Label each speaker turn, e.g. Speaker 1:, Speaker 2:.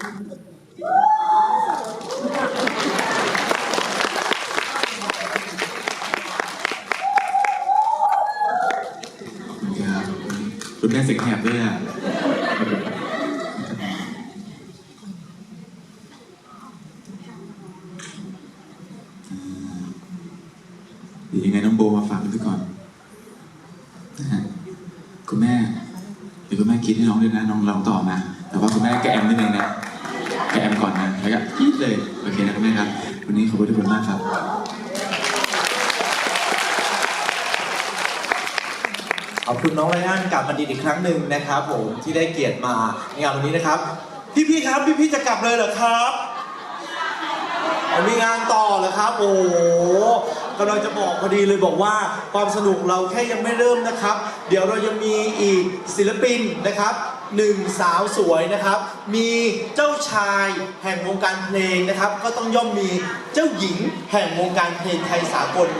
Speaker 1: รุนแม่เสียงแหบด้วยอะเดี๋ยวยังไงน้องโบมาฝากไว้ก่อนนคุณแม่เดี๋ยวคุณแม่คิดให้น้องด้วยนะ น้องลองต่อนะ แต่ว่าคุณแม่ก็แอมนิดนึงนะ นะครับ วันนี้ขอบคุณทุกคนมากครับ
Speaker 2: ขอบคุณน้องไรอันกลับมาดีอีกครั้งหนึ่งนะครับผมที่ได้เกียรติมาในงานวันนี้นะครับ พี่พี่ครับพี่พี่จะกลับเลยเหรอครับเอมีงานต่อเหรอครับ โอ้โหกำลังจะบอกพอดีเลยบอกว่าความสนุกเราแค่ยังไม่เริ่มนะครับ เดี๋ยวเรายังมีอีกศิลปินนะครับ หนึ่งสาวสวยนะครับ มีเจ้าชายแห่งวงการเพลงนะครับ ก็ต้องย่อมมีเจ้าหญิงแห่งวงการเพลงไทยสากลนะครับ